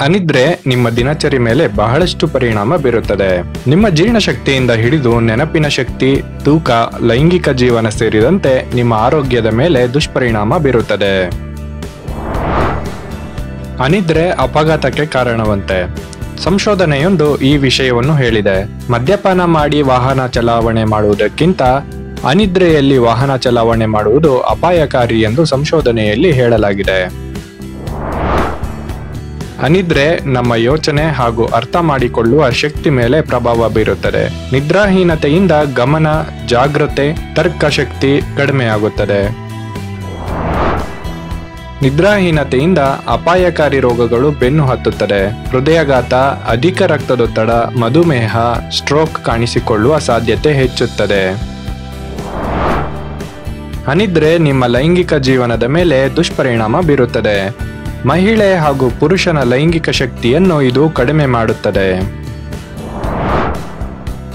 ಅನಿದ್ರೆ ನಿಮ್ಮ ದಿನಚರಿ ಮೇಲೆ ಬಹಳಷ್ಟು ಪರಿಣಾಮ ಬೀರುತ್ತದೆ. ನಿಮ್ಮ ಜೀರ್ಣಶಕ್ತಿಯಿಂದ ಹಿಡಿದು ನೆನಪಿನ ಶಕ್ತಿ, ತೂಕ, ಲೈಂಗಿಕ ಜೀವನ ಸೇರಿದಂತೆ ನಿಮ್ಮ ಆರೋಗ್ಯದ ಮೇಲೆ ದುಷ್ಪರಿಣಾಮ ಬೀರುತ್ತದೆ. ಅನಿದ್ರೆ ಅಪಘಾತಕ್ಕೆ ಕಾರಣವಂತೆ. ಸಂಶೋಧನೆಯೊಂದು ಈ ವಿಷಯವನ್ನು ಹೇಳಿದೆ. ಮದ್ಯಪಾನ ಮಾಡಿ ವಾಹನ ಚಲಾವಣೆ ಮಾಡುವುದಕ್ಕಿಂತ ಅನಿದ್ರೆಯಲ್ಲಿ ವಾಹನ ಚಲಾವಣೆ ಮಾಡುವುದು ಅಪಾಯಕಾರಿ ಎಂದು ಸಂಶೋಧನೆಯಲ್ಲಿ ಹೇಳಲಾಗಿದೆ. ಅನಿದ್ರೆ ನಮ್ಮ ಯೋಚನೆ ಹಾಗೂ ಅರ್ಥ ಮಾಡಿಕೊಳ್ಳುವ ಶಕ್ತಿ ಮೇಲೆ ಪ್ರಭಾವ ಬೀರುತ್ತದೆ. ನಿದ್ರಾಹೀನತೆಯಿಂದ ಗಮನ, ಜಾಗ್ರತೆ, ತರ್ಕ ಶಕ್ತಿ ಕಡಿಮೆಯಾಗುತ್ತದೆ. ನಿದ್ರಾಹೀನತೆಯಿಂದ ಅಪಾಯಕಾರಿ ರೋಗಗಳು ಬೆನ್ನು ಹತ್ತುತ್ತದೆ. ಹೃದಯಘಾತ, ಅಧಿಕ ರಕ್ತದೊತ್ತಡ, ಮಧುಮೇಹ, ಸ್ಟ್ರೋಕ್ ಕಾಣಿಸಿಕೊಳ್ಳುವ ಸಾಧ್ಯತೆ ಹೆಚ್ಚುತ್ತದೆ. ಅನಿದ್ರೆ ನಿಮ್ಮ ಲೈಂಗಿಕ ಜೀವನದ ಮೇಲೆ ದುಷ್ಪರಿಣಾಮ ಬೀರುತ್ತದೆ. ಮಹಿಳೆ ಹಾಗೂ ಪುರುಷನ ಲೈಂಗಿಕ ಶಕ್ತಿಯನ್ನು ಇದು ಕಡಿಮೆ ಮಾಡುತ್ತದೆ.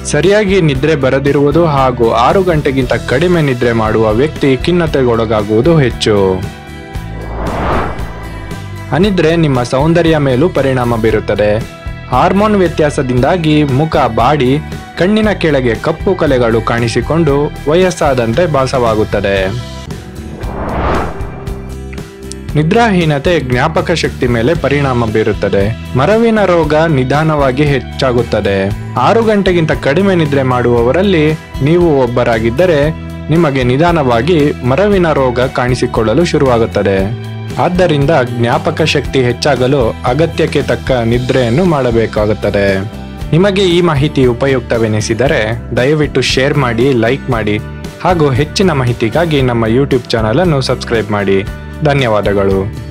ಸರಿಯಾಗಿ ನಿದ್ರೆ ಬರದಿರುವುದು ಹಾಗೂ ಆರು ಗಂಟೆಗಿಂತ ಕಡಿಮೆ ನಿದ್ರೆ ಮಾಡುವ ವ್ಯಕ್ತಿ ಖಿನ್ನತೆಗೊಳಗಾಗುವುದು ಹೆಚ್ಚು. ಅನಿದ್ರೆ ನಿಮ್ಮ ಸೌಂದರ್ಯ ಮೇಲೂ ಪರಿಣಾಮ ಬೀರುತ್ತದೆ. ಹಾರ್ಮೋನ್ ವ್ಯತ್ಯಾಸದಿಂದಾಗಿ ಮುಖ, ಬಾಡಿ, ಕಣ್ಣಿನ ಕೆಳಗೆ ಕಪ್ಪು ಕಲೆಗಳು ಕಾಣಿಸಿಕೊಂಡು ವಯಸ್ಸಾದಂತೆ ಭಾಸವಾಗುತ್ತದೆ. ನಿದ್ರಾಹೀನತೆ ಜ್ಞಾಪಕ ಶಕ್ತಿ ಮೇಲೆ ಪರಿಣಾಮ ಬೀರುತ್ತದೆ. ಮರವಿನ ರೋಗ ನಿಧಾನವಾಗಿ ಹೆಚ್ಚಾಗುತ್ತದೆ. ಆರು ಗಂಟೆಗಿಂತ ಕಡಿಮೆ ನಿದ್ರೆ ಮಾಡುವವರಲ್ಲಿ ನೀವು ಒಬ್ಬರಾಗಿದ್ದರೆ ನಿಮಗೆ ನಿಧಾನವಾಗಿ ಮರವಿನ ರೋಗ ಕಾಣಿಸಿಕೊಳ್ಳಲು ಶುರುವಾಗುತ್ತದೆ. ಆದ್ದರಿಂದ ಜ್ಞಾಪಕ ಶಕ್ತಿ ಹೆಚ್ಚಾಗಲು ಅಗತ್ಯಕ್ಕೆ ತಕ್ಕ ನಿದ್ರೆಯನ್ನು ಮಾಡಬೇಕಾಗುತ್ತದೆ. ನಿಮಗೆ ಈ ಮಾಹಿತಿ ಉಪಯುಕ್ತವೆನಿಸಿದರೆ ದಯವಿಟ್ಟು ಶೇರ್ ಮಾಡಿ, ಲೈಕ್ ಮಾಡಿ ಹಾಗೂ ಹೆಚ್ಚಿನ ಮಾಹಿತಿಗಾಗಿ ನಮ್ಮ ಯೂಟ್ಯೂಬ್ ಚಾನಲನ್ನು ಸಬ್ಸ್ಕ್ರೈಬ್ ಮಾಡಿ. ಧನ್ಯವಾದಗಳು.